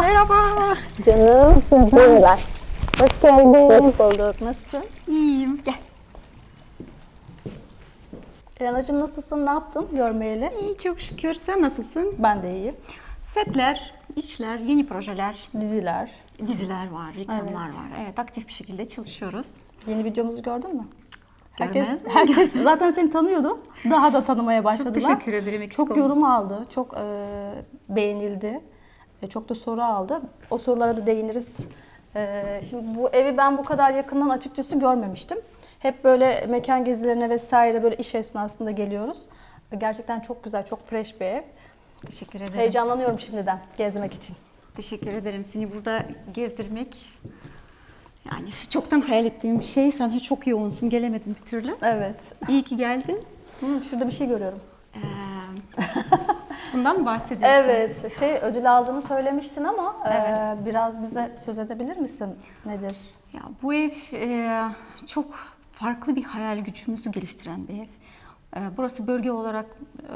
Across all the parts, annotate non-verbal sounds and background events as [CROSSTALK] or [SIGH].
Merhaba. Canım, merhabalar. Hoş geldin. Hoş bulduk. Nasılsın? İyiyim. Gel. Elanacığım nasılsın? Ne yaptın görmeyeli? İyi çok şükür. Sen nasılsın? Ben de iyiyim. Setler, işler, yeni projeler, Diziler. diziler var, reklamlar Evet. var. Evet aktif bir şekilde çalışıyoruz. Yeni videomuzu gördün mü? Görmez Herkes, herkes zaten seni tanıyordu. Daha da tanımaya başladılar. teşekkür ederim, eksik Çok olma. yorum aldı. Çok e, beğenildi. E, çok da soru aldı. O sorulara da değiniriz. E, şimdi bu evi ben bu kadar yakından açıkçası görmemiştim. Hep böyle mekan gezilerine vesaire böyle iş esnasında geliyoruz. Gerçekten çok güzel, çok fresh bir ev. Teşekkür ederim. Heyecanlanıyorum şimdiden gezmek için. Teşekkür ederim. Seni burada gezdirmek yani çoktan hayal ettiğim bir şey. Sen çok yoğunsun. Gelemedin bir türlü. Evet. İyi ki geldin. Hı, şurada bir şey görüyorum. Bundan bahsediyorsun. Evet, şey ödül aldığını söylemiştin ama e, biraz bize söz edebilir misin? Nedir? Ya bu ev e, çok farklı bir hayal gücümüzü geliştiren bir ev. E, burası bölge olarak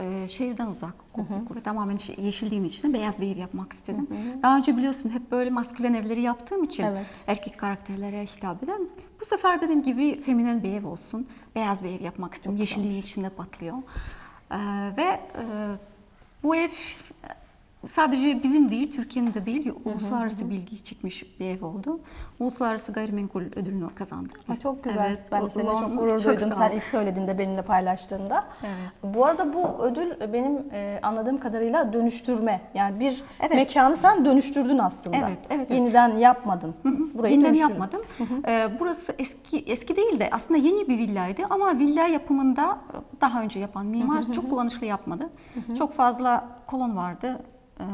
e, şehirden uzak ve tamamen şe- yeşilliğin içinde beyaz bir ev yapmak istedim. Daha önce biliyorsun hep böyle maskülen evleri yaptığım için Evet. erkek karakterlere hitap eden. Bu sefer dediğim gibi feminen bir ev olsun. Beyaz bir ev yapmak istedim. Yeşilliğin içinde patlıyor. E, ve e, bu ev sadece bizim değil, Türkiye'nin de değil, uluslararası bilgi çıkmış bir ev oldu. Uluslararası Gayrimenkul ödülünü kazandı. Ha, çok güzel. Evet, ben de o- çok gurur çok duydum sen ilk söylediğinde benimle paylaştığında. Evet. Bu arada bu ödül benim e, anladığım kadarıyla dönüştürme. Yani bir Evet. mekanı sen dönüştürdün aslında. Evet, evet, evet. Yeniden yapmadın. Burayı Yeniden dönüştürdün. yapmadım. Ee, burası eski eski değil de aslında yeni bir villaydı ama villa yapımında e, daha önce yapan mimar çok kullanışlı yapmadı. Çok fazla kolon vardı. Ee,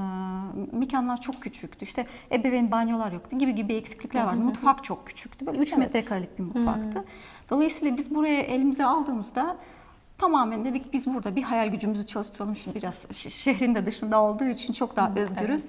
mekanlar çok küçüktü. İşte ebeveyn banyolar yoktu gibi gibi eksiklikler vardı. Mutfak çok küçüktü. Böyle 3 metrekarelik bir mutfaktı. Dolayısıyla biz buraya elimize aldığımızda tamamen dedik biz burada bir hayal gücümüzü çalıştıralım. Şimdi biraz şehrin de dışında olduğu için çok daha özgürüz.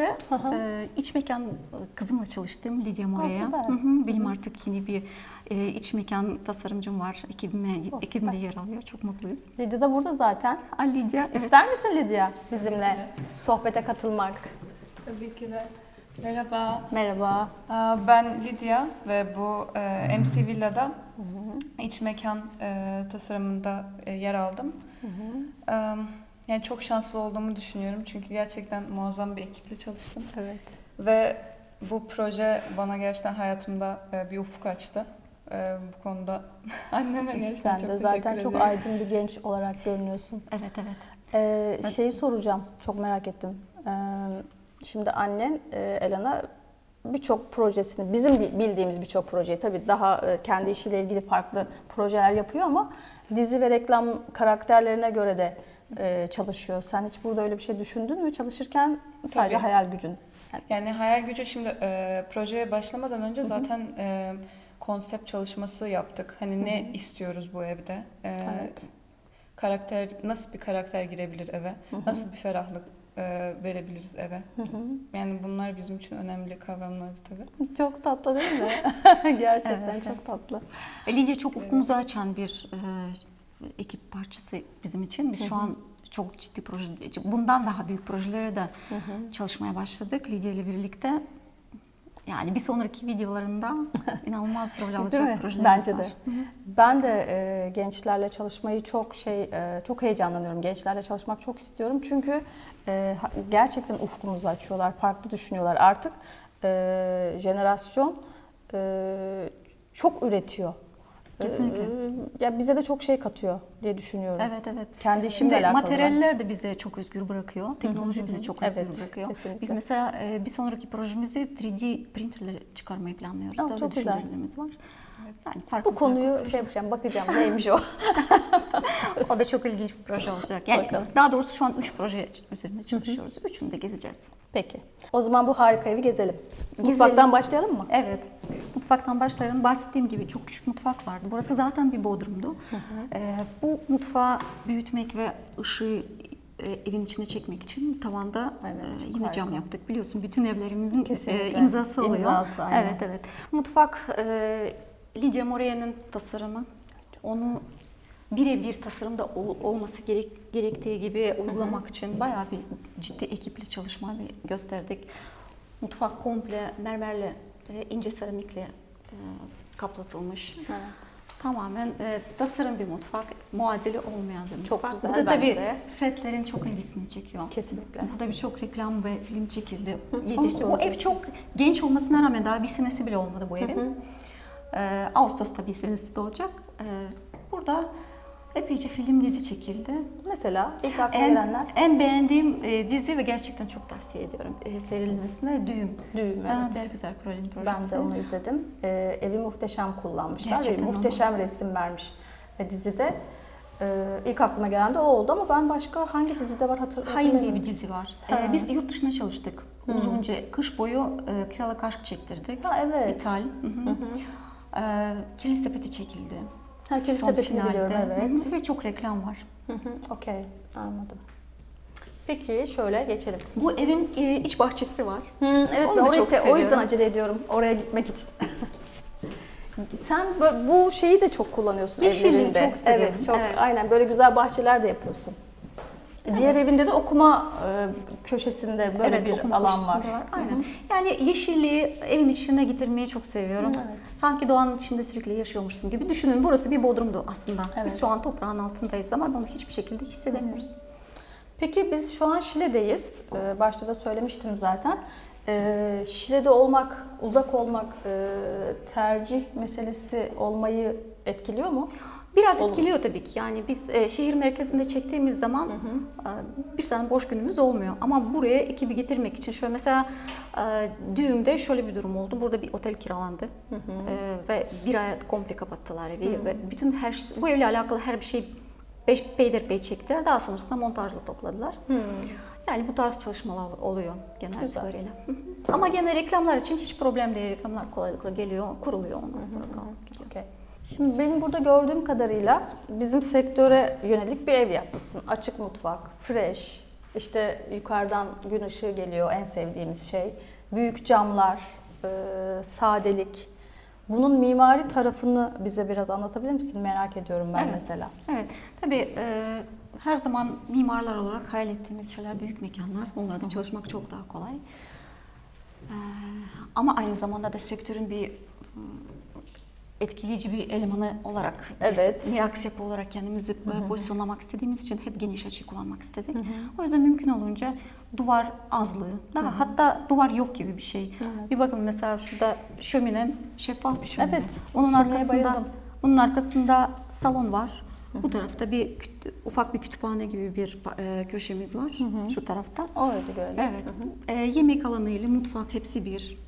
Ve e, iç mekan e, kızımla çalıştım Lidya Mora'ya. süper. Hı hı, Benim artık yeni bir e, iç mekan tasarımcım var. Ekibime, süper. ekibimde yer alıyor. Çok mutluyuz. Lidya da burada zaten. Aa, Lidya, evet. İster misin Lidya bizimle sohbete katılmak? Tabii ki de. Merhaba. Merhaba. Ben Lidya ve bu e, MC Villa'da iç mekan e, tasarımında e, yer aldım. Ee, Yani çok şanslı olduğumu düşünüyorum çünkü gerçekten muazzam bir ekiple çalıştım. Evet. Ve bu proje bana gerçekten hayatımda e, bir ufuk açtı. E, Bu konuda [LAUGHS] anneme gerçekten Sen çok de teşekkür zaten çok aydın bir genç olarak görünüyorsun. Evet, evet. Ee, şeyi soracağım, çok merak ettim. Ee, şimdi annen e, Elena birçok projesini, bizim bi- bildiğimiz birçok projeyi tabii daha e, kendi işiyle ilgili farklı projeler yapıyor ama dizi ve reklam karakterlerine göre de e, çalışıyor. Sen hiç burada öyle bir şey düşündün mü? Çalışırken sadece Tabii. hayal gücün. Yani, Yani hayal gücü şimdi e, projeye başlamadan önce zaten e, konsept çalışması yaptık. Hani ne istiyoruz bu evde? E, Evet. Karakter nasıl bir karakter girebilir eve? Nasıl bir ferahlık e, verebiliriz eve? Yani bunlar bizim için önemli kavramlardı tabii. çok tatlı değil mi? [LAUGHS] Gerçekten Evet. çok tatlı. E, Lidya çok ufkumuzu açan bir e, ekip parçası bizim için. Biz şu an çok ciddi proje, bundan daha büyük projelere de çalışmaya başladık Lidya ile birlikte. Yani bir sonraki videolarında [LAUGHS] inanılmaz rol alacak projelerimiz Bence var. de. Ben de e, gençlerle çalışmayı çok şey e, çok heyecanlanıyorum. Gençlerle çalışmak çok istiyorum. Çünkü e, gerçekten ufkumuzu açıyorlar, farklı düşünüyorlar. Artık e, jenerasyon e, çok üretiyor. Kesinlikle. E, ya bize de çok şey katıyor diye düşünüyorum. Evet evet. Kendi işimle Şimdi alakalı. materyaller de bize çok özgür bırakıyor. Teknoloji bizi çok özgür Evet, bırakıyor. kesinlikle. Biz mesela e, bir sonraki projemizi 3D printerle çıkarmayı planlıyoruz. Aa, Öyle çok güzel. düşüncelerimiz var. Yani farklı Bu konuyu şey yapacağım, bakacağım neymiş o. farklı. [LAUGHS] o da çok ilginç bir proje olacak. Yani Bakalım. daha doğrusu şu an 3 proje üzerinde çalışıyoruz. Üçünü de gezeceğiz. Peki. O zaman bu harika evi gezelim. Mutfaktan başlayalım mı? Evet. Mutfaktan başlayalım. Bahsettiğim gibi çok küçük mutfak vardı. Burası zaten bir bodrumdu. Ee, bu mutfağı büyütmek ve ışığı e, evin içine çekmek için tavanda Evet, e, çok yine harika. cam yaptık. Biliyorsun bütün evlerimizin e, imzası oluyor. İmzası, aynen. Evet evet. Mutfak e, Lidya Moreya'nın tasarımı. Onu birebir tasarımda ol- olması gerek, gerektiği gibi uygulamak için bayağı bir ciddi ekiple çalışma bir gösterdik. Mutfak komple mermerle, e, ince seramikle e, kaplatılmış. Evet. Tamamen e, tasarım bir mutfak, muadili olmayan bir mutfak. Çok güzel Bu da bence tabii de. setlerin çok ilgisini çekiyor. Kesinlikle. Burada birçok reklam ve film çekildi. Yetişti. Bu ev çok genç olmasına rağmen daha bir senesi bile olmadı bu evin. Ee, Ağustos'ta bir senesi de olacak. Ee, burada epeyce film dizi çekildi. Mesela ilk akla En, gelenler en beğendiğim e, dizi ve gerçekten çok tavsiye ediyorum e, seyredilmesine Düğüm. düğüm. Evet. Bergüzar Proje'nin projesi. Ben de onu izledim. Ee, evi muhteşem kullanmışlar. Gerçekten ve muhteşem olmaz. resim vermiş e, dizide. Ee, ilk aklıma gelen de o oldu ama ben başka hangi dizide var hatır, Hain diye hatırlamıyorum. bir dizi var. Ee, biz yurt dışına çalıştık. Uzunca kış boyu e, kiralık aşk çektirdik. Ha evet. İthal. Hı hı. Ee, Kilis Sepeti çekildi. Kilis Son finalde. biliyorum evet. Hı hı. Ve çok reklam var. Hı hı, Okey anladım. Peki şöyle geçelim. Bu evin e, iç bahçesi var. evet Onu ben da oraya çok işte o yüzden seviyorum. acele ediyorum oraya gitmek için. [LAUGHS] Sen bö- bu şeyi de çok kullanıyorsun Yeşilliği evlerinde. çok seviyorum, Evet, çok evet. aynen böyle güzel bahçeler de yapıyorsun. Diğer evinde de okuma e, köşesinde böyle evet, bir alan var. köşesinde Aynen. Yani yeşilliği evin içine getirmeyi çok seviyorum. Evet. Sanki doğanın içinde sürekli yaşıyormuşsun gibi. Düşünün burası bir bodrumdu aslında. Evet. Biz şu an toprağın altındayız ama bunu hiçbir şekilde hissedemiyoruz. Peki biz şu an Şile'deyiz. Ee, başta da söylemiştim zaten. Ee, Şile'de olmak, uzak olmak e, tercih meselesi olmayı etkiliyor mu? Biraz Olur. etkiliyor tabii ki. Yani biz e, şehir merkezinde çektiğimiz zaman e, bir tane boş günümüz olmuyor. Ama buraya ekibi getirmek için şöyle mesela e, düğümde şöyle bir durum oldu. Burada bir otel kiralandı E, ve bir ay komple kapattılar evi ve bütün her şey, bu evle alakalı her bir şey beş, peyderpey çektiler. Daha sonrasında montajla topladılar. Yani bu tarz çalışmalar oluyor genel Güzel. itibariyle. Hı hı. Ama gene reklamlar için hiç problem değil. Reklamlar kolaylıkla geliyor, kuruluyor ondan sonra kalkıp gidiyor. Okey. Şimdi benim burada gördüğüm kadarıyla bizim sektöre yönelik bir ev yapmışsın. Açık mutfak, fresh, işte yukarıdan gün ışığı geliyor en sevdiğimiz şey. Büyük camlar, e, sadelik. Bunun mimari tarafını bize biraz anlatabilir misin? Merak ediyorum ben Evet. mesela. Evet, tabii e, her zaman mimarlar olarak hayal ettiğimiz şeyler büyük mekanlar. Onlarda çalışmak çok daha kolay. E, ama aynı zamanda da sektörün bir etkileyici bir elemanı olarak Evet. Miraksep olarak kendimizi e, pozisyonlamak istediğimiz için hep geniş açı kullanmak istedik. O yüzden mümkün olunca duvar azlığı, daha hatta duvar yok gibi bir şey. Bir bakın mesela şurada şömine, şeffaf bir şömine. Evet, Onun şömineye arkasında bayıldım. bunun arkasında salon var. Bu tarafta bir ufak bir kütüphane gibi bir e, köşemiz var şu tarafta. Orada böyle. Evet. E, yemek alanı ile mutfak hepsi bir.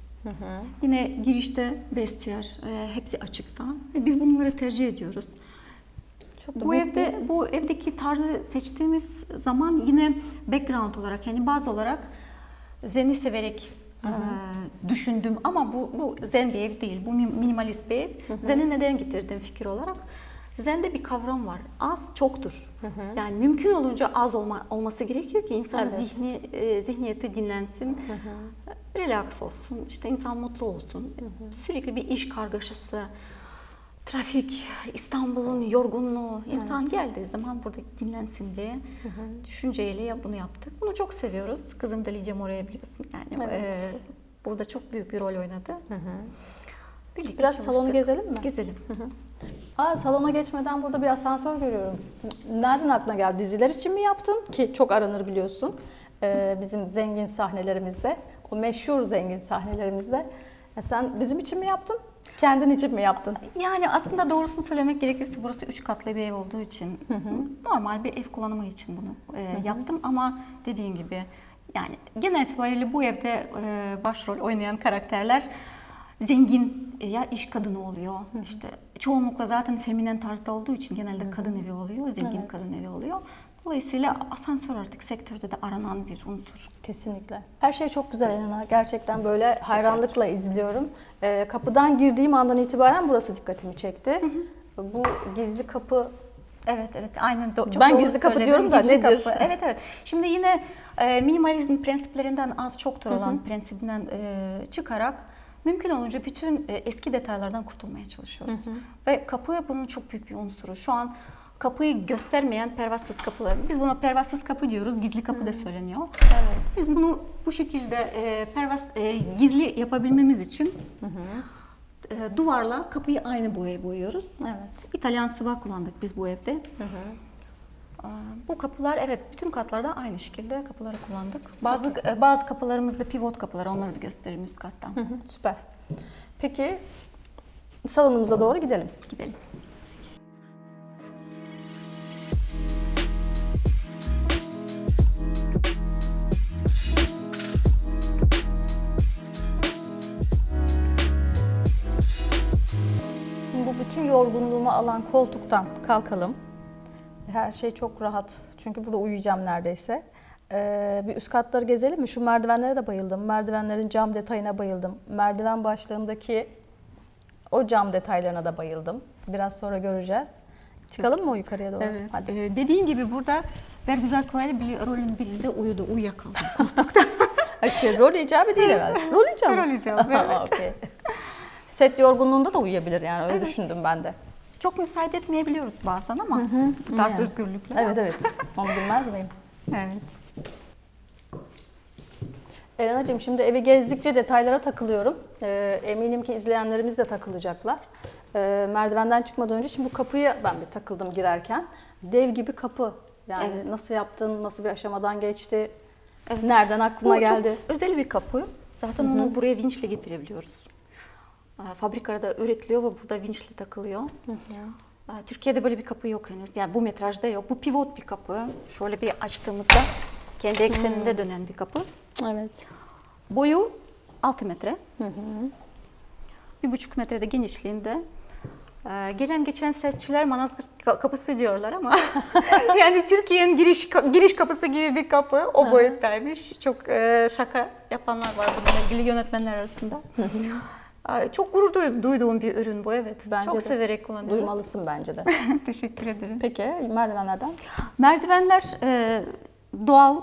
Yine girişte vestiyer, e, hepsi açıkta. Ve biz bunları tercih ediyoruz. Çok Bu büyük evde bu evdeki tarzı seçtiğimiz zaman yine background olarak yani baz olarak zeni severek e, düşündüm ama bu bu zen bir ev değil. Bu mi- minimalist bir ev. Zeni neden getirdim fikir olarak? Zen'de bir kavram var. Az çoktur. Yani mümkün olunca az olma, olması gerekiyor ki insan Evet. zihni e, zihniyeti dinlensin. Relax olsun. işte insan mutlu olsun. Sürekli bir iş kargaşası, trafik, İstanbul'un yorgunluğu. İnsan geldiği zaman burada dinlensin diye düşünceyle ya bunu yaptık. Bunu çok seviyoruz. Kızım da Lidya Mora'ya biliyorsun. Yani Evet. e, burada çok büyük bir rol oynadı. Birlikte Biraz salonu çalıştık. gezelim mi? Gezelim. Aa, salona geçmeden burada bir asansör görüyorum. Nereden aklına geldi? Diziler için mi yaptın? Ki çok aranır biliyorsun. Ee, bizim zengin sahnelerimizde, o meşhur zengin sahnelerimizde. Ya sen bizim için mi yaptın? Kendin için mi yaptın? Yani aslında doğrusunu söylemek gerekirse burası üç katlı bir ev olduğu için normal bir ev kullanımı için bunu e, yaptım ama dediğin gibi yani genel itibariyle bu evde e, başrol oynayan karakterler zengin e, ya iş kadını oluyor. İşte çoğunlukla zaten feminen tarzda olduğu için genelde kadın evi oluyor, zengin Evet. kadın evi oluyor. Dolayısıyla asansör artık sektörde de aranan bir unsur. Kesinlikle. Her şey çok güzel Elena. Gerçekten böyle hayranlıkla izliyorum. Ee, kapıdan girdiğim andan itibaren burası dikkatimi çekti. Bu gizli kapı Evet evet aynen do- çok Ben doğru gizli kapı söyledin. diyorum da Gizli nedir? kapı. Evet evet. Şimdi yine e, minimalizm prensiplerinden az çoktur olan prensibinden e, çıkarak mümkün olunca bütün e, eski detaylardan kurtulmaya çalışıyoruz. Ve kapı bunun çok büyük bir unsuru. Şu an kapıyı göstermeyen pervasız kapılar. Biz buna pervasız kapı diyoruz. Gizli kapı da söyleniyor. Evet. Biz bunu bu şekilde e, pervas e, gizli yapabilmemiz için e, duvarla kapıyı aynı boyaya boyuyoruz. Evet. İtalyan sıva kullandık biz bu evde. Aa, Bu kapılar evet bütün katlarda aynı şekilde kapıları kullandık. Bazı e, bazı kapılarımızda pivot kapıları onları da göstereyim üst kattan. Hı hı, Süper. Peki salonumuza doğru gidelim. Gidelim. Şimdi bu bütün yorgunluğumu alan koltuktan kalkalım. Her şey çok rahat. Çünkü burada uyuyacağım neredeyse. Ee, bir üst katları gezelim mi? Şu merdivenlere de bayıldım. Merdivenlerin cam detayına bayıldım. Merdiven başlığındaki o cam detaylarına da bayıldım. Biraz sonra göreceğiz. Çıkalım mı o yukarıya doğru? Evet. Hadi. Ee, dediğim gibi burada Bergüzar Koreli bir rolün birinde uyudu, uyuyakaldı. [LAUGHS] Ay, şey, rol icabı değil herhalde. Rol icabı. Rol icabı, evet. [LAUGHS] Okey. Set yorgunluğunda da uyuyabilir yani öyle düşündüm ben de. Çok müsaade etmeyebiliyoruz bazen ama bu tarz Yani. özgürlükler. Evet evet. [LAUGHS] Onu bilmez miyim? Evet. Elena'cığım şimdi evi gezdikçe detaylara takılıyorum. Ee, eminim ki izleyenlerimiz de takılacaklar. Ee, merdivenden çıkmadan önce şimdi bu kapıya ben bir takıldım girerken. Dev gibi kapı. Yani Evet. nasıl yaptın, nasıl bir aşamadan geçti, nereden aklına Bu geldi? çok özel bir kapı. Zaten onu buraya vinçle getirebiliyoruz. Aa, Fabrikada üretiliyor ve burada vinçle takılıyor. Aa, Türkiye'de böyle bir kapı yok henüz. Yani bu metrajda yok. Bu pivot bir kapı. Şöyle bir açtığımızda kendi ekseninde dönen bir kapı. Evet. Boyu 6 metre. Bir buçuk metrede genişliğinde. Ee, gelen geçen setçiler Manazgirt ka- kapısı diyorlar ama [LAUGHS] yani Türkiye'nin giriş giriş kapısı gibi bir kapı o boyuttaymış. Çok e, şaka yapanlar var bununla ilgili yönetmenler arasında. Çok gurur duy- duyduğum bir ürün bu evet. Bence Çok de. severek kullanıyoruz. Duymalısın bence de. [LAUGHS] Teşekkür ederim. Peki merdivenlerden? Merdivenler e, doğal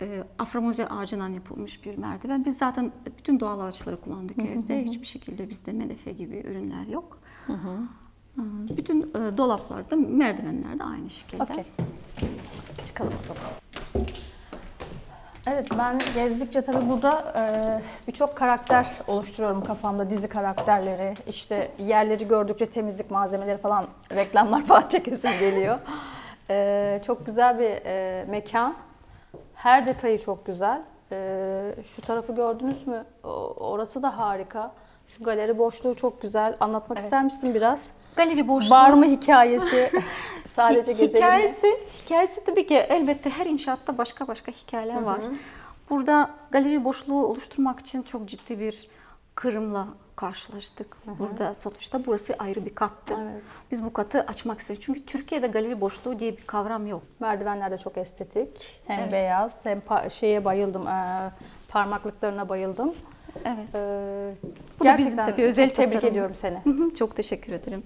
e, aframoze ağacından yapılmış bir merdiven. Biz zaten bütün doğal ağaçları kullandık evde. Hiçbir şekilde bizde medefe gibi ürünler yok. E, Bütün e, dolaplarda, merdivenlerde aynı şekilde. Okey. Çıkalım o zaman. Evet ben gezdikçe tabii burada e, birçok karakter oluşturuyorum kafamda. Dizi karakterleri, işte yerleri gördükçe temizlik malzemeleri falan, reklamlar [LAUGHS] falan çekesim geliyor. E, çok güzel bir e, mekan. Her detayı çok güzel. E, şu tarafı gördünüz mü? O- orası da harika. Şu galeri boşluğu çok güzel. Anlatmak ister misin biraz? Galeri boşluğu. Var mı hikayesi? [LAUGHS] Sadece gezelim mi? Hikayesi, hikayesi tabii ki elbette her inşaatta başka başka hikayeler var. Burada galeri boşluğu oluşturmak için çok ciddi bir kırımla karşılaştık. Burada sonuçta burası ayrı bir kattı. Evet. Biz bu katı açmak istedik. Çünkü Türkiye'de galeri boşluğu diye bir kavram yok. Merdivenler de çok estetik. Hem Evet. beyaz hem şeye bayıldım. eee, parmaklıklarına bayıldım. Evet. Eee, Bu da bizim tabii özel çok tebrik tasarımımız. ediyorum seni. Hı hı, Çok teşekkür ederim.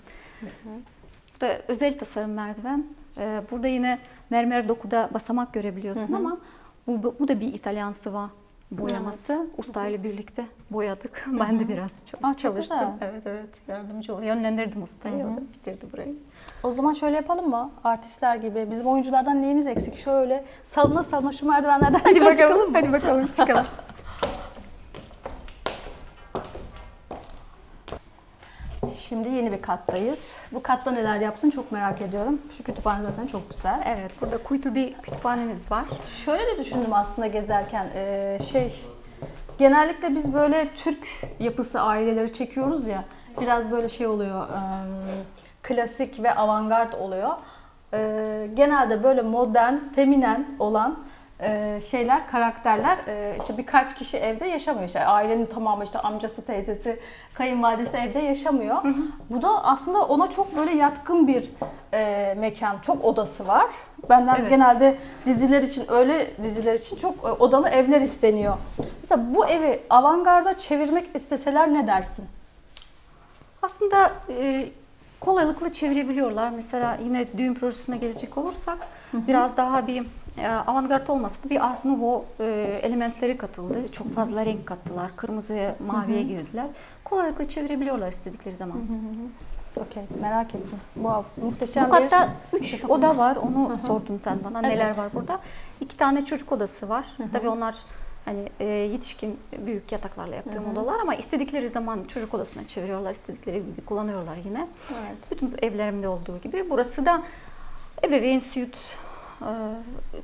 Bu da özel tasarım merdiven. Ee, Burada yine mermer dokuda basamak görebiliyorsun ama bu, bu- da bir İtalyan sıva boyaması. Usta ile birlikte boyadık. Ben de biraz ç- Aa, çok çalıştım. güzel. Evet evet yardımcı oldu. Yönlendirdim ustayı. O da bitirdi burayı. O zaman şöyle yapalım mı? Artistler gibi. Bizim oyunculardan neyimiz eksik? Şöyle salına salına şu merdivenlerden Hadi [LAUGHS] çıkalım bakalım. Hadi bakalım çıkalım. [LAUGHS] Şimdi yeni bir kattayız. Bu katta neler yaptın çok merak ediyorum. Şu kütüphane zaten çok güzel. evet burada kuytu bir kütüphanemiz var. Şöyle de düşündüm aslında gezerken eee, şey genellikle biz böyle Türk yapısı aileleri çekiyoruz ya biraz böyle şey oluyor eee, klasik ve avantgard oluyor. Eee, genelde böyle modern, feminen olan eee, şeyler, karakterler eee, işte birkaç kişi evde yaşamıyor. İşte ailenin tamamı işte amcası, teyzesi, kayınvalidesi evde yaşamıyor. Bu da aslında ona çok böyle yatkın bir eee, mekan. Çok odası var. Benden Evet. genelde diziler için öyle diziler için çok e, odalı evler isteniyor. Mesela bu evi avantgarda çevirmek isteseler ne dersin? Aslında e, kolaylıkla çevirebiliyorlar. Mesela yine düğün projesine gelecek olursak biraz daha bir e, avantgard olmasa da bir art nouveau e, elementleri katıldı. Çok fazla renk kattılar. Kırmızıya, maviye girdiler. Kolaylıkla çevirebiliyorlar istedikleri zaman. Okey, merak ettim. Wow, muhteşem Bu bir... katta 3 oda var. Onu sordun sen bana. Neler var burada? İki tane çocuk odası var. Tabii onlar hani e, yetişkin büyük yataklarla yaptığım odalar ama istedikleri zaman çocuk odasına çeviriyorlar. istedikleri gibi kullanıyorlar yine. Evet. Bütün evlerimde olduğu gibi. Burası da ebeveyn süt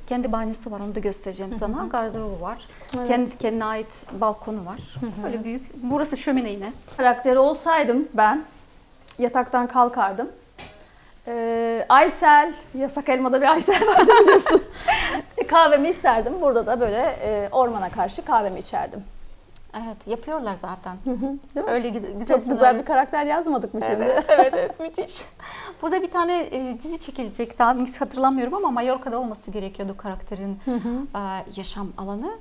kendi banyosu var onu da göstereceğim sana. Gardırobu var. Evet. Kendi kendine ait balkonu var. Böyle büyük. Burası şömine yine. Karakteri olsaydım ben yataktan kalkardım. Ee, Aysel, yasak elmada bir Aysel vardı biliyorsun. [LAUGHS] kahvemi isterdim. Burada da böyle e, ormana karşı kahvemi içerdim. Evet yapıyorlar zaten. Değil mi? Öyle güzel, Çok güzel bir karakter yazmadık mı şimdi? Evet, evet, evet [LAUGHS] müthiş. Burada bir tane e, dizi çekilecek. Daha hatırlamıyorum ama Mallorca'da olması gerekiyordu karakterin e, yaşam alanı.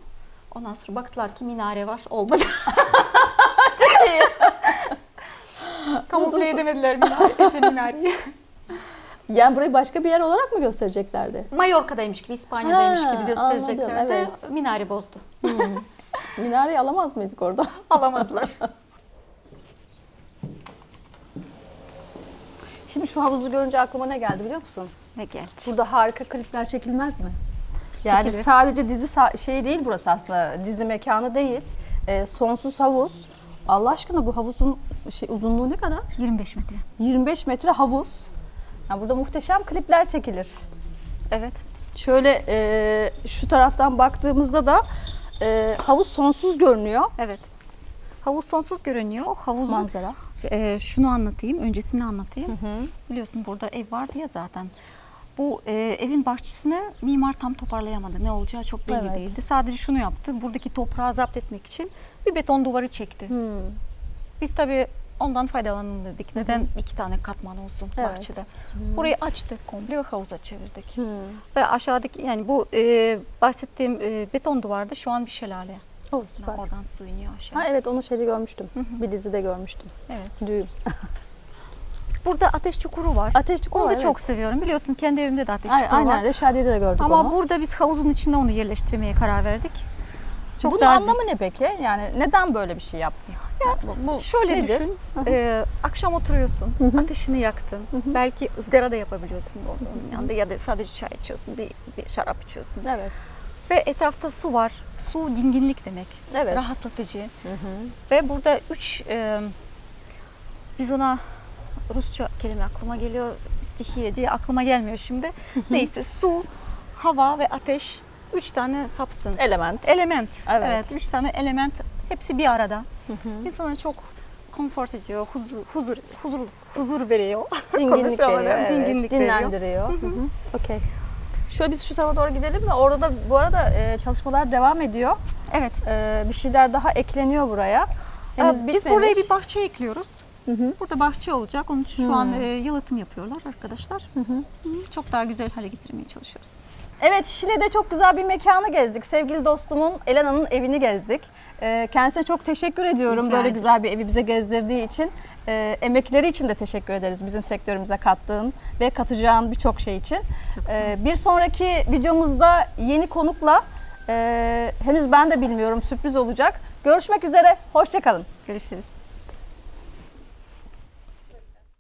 Ondan sonra baktılar ki minare var. Olmadı. [LAUGHS] Çok iyi. [LAUGHS] Kamufle edemediler minare, minareyi. Yani burayı başka bir yer olarak mı göstereceklerdi? Mallorca'daymış gibi, İspanya'daymış Ha, gibi göstereceklerdi. anladım, evet. Minare bozdu. Minareyi alamaz mıydık orada? [LAUGHS] Alamadılar. Şimdi şu havuzu görünce aklıma ne geldi biliyor musun? ne geldi? Burada harika klipler çekilmez mi? Yani Çekilir. sadece dizi sa- şey değil burası aslında. Dizi mekanı değil. Ee, sonsuz havuz. Allah aşkına bu havuzun şey uzunluğu ne kadar? 25 metre. 25 metre havuz. Yani burada muhteşem klipler çekilir. Evet. Şöyle e, şu taraftan baktığımızda da e, havuz sonsuz görünüyor. Evet. Havuz sonsuz görünüyor. Havuzun Manzara. Ee, şunu anlatayım, öncesini anlatayım. Biliyorsun burada ev vardı ya zaten. Bu e, evin bahçesini mimar tam toparlayamadı. Ne olacağı çok belli Evet. değildi. Sadece şunu yaptı. Buradaki toprağı zapt etmek için bir beton duvarı çekti. Hmm. Biz tabii ondan faydalanalım dedik. Neden iki tane katman olsun Evet. bahçede? Burayı açtık komple ve havuza çevirdik. Hmm. Ve aşağıdaki yani bu e, bahsettiğim e, beton duvarda şu an bir şelale. Oh, süper. Oradan su iniyor aşağı. Ha evet onu şeyde görmüştüm. Bir dizide görmüştüm. Evet. Düğün. [LAUGHS] Burada ateş çukuru var. Ateş çukuru Onu da var, çok seviyorum. Biliyorsun kendi evimde de ateş çukuru var. Aynen Reşadiye'de de gördük Ama onu. burada biz havuzun içine onu yerleştirmeye karar verdik. Çok Bunun daha anlamı ne peki? Yani neden böyle bir şey yaptın? Bu, bu Şöyle nedir? düşün. e, akşam oturuyorsun, ateşini yaktın. Belki ızgara da yapabiliyorsun onun yanında ya da sadece çay içiyorsun, bir, bir şarap içiyorsun. Evet. Ve etrafta su var. Su dinginlik demek. Evet. Rahatlatıcı. Ve burada üç e, biz ona Rusça kelime aklıma geliyor. Stihiye diye aklıma gelmiyor şimdi. Neyse su, hava ve ateş. Üç tane substance. Element. Element. Evet. Evet. Üç tane element. Hepsi bir arada. İnsana çok comfort ediyor, huzur, huzur, huzur, huzur veriyor. [LAUGHS] Dinginlik veriyor. evet. Dinginlik veriyor. Dinlendiriyor. Hı hı. Okey. Şöyle biz şu tarafa doğru gidelim mi? Orada da bu arada e, çalışmalar devam ediyor. Evet. E, bir şeyler daha ekleniyor buraya. Henüz Ee, Biz bitmemiş. buraya bir bahçe ekliyoruz. hı. Burada bahçe olacak. Onun için şu an Hı. e, yalıtım yapıyorlar arkadaşlar. Hı, Çok daha güzel hale getirmeye çalışıyoruz. Evet Şile'de çok güzel bir mekanı gezdik. Sevgili dostumun Elena'nın evini gezdik. Ee, kendisine çok teşekkür ediyorum Rica böyle ederim. güzel bir evi bize gezdirdiği için. Ee, emekleri için de teşekkür ederiz bizim sektörümüze kattığın ve katacağın birçok şey için. Ee, bir sonraki videomuzda yeni konukla e, henüz ben de bilmiyorum sürpriz olacak. Görüşmek üzere, hoşçakalın. Görüşürüz.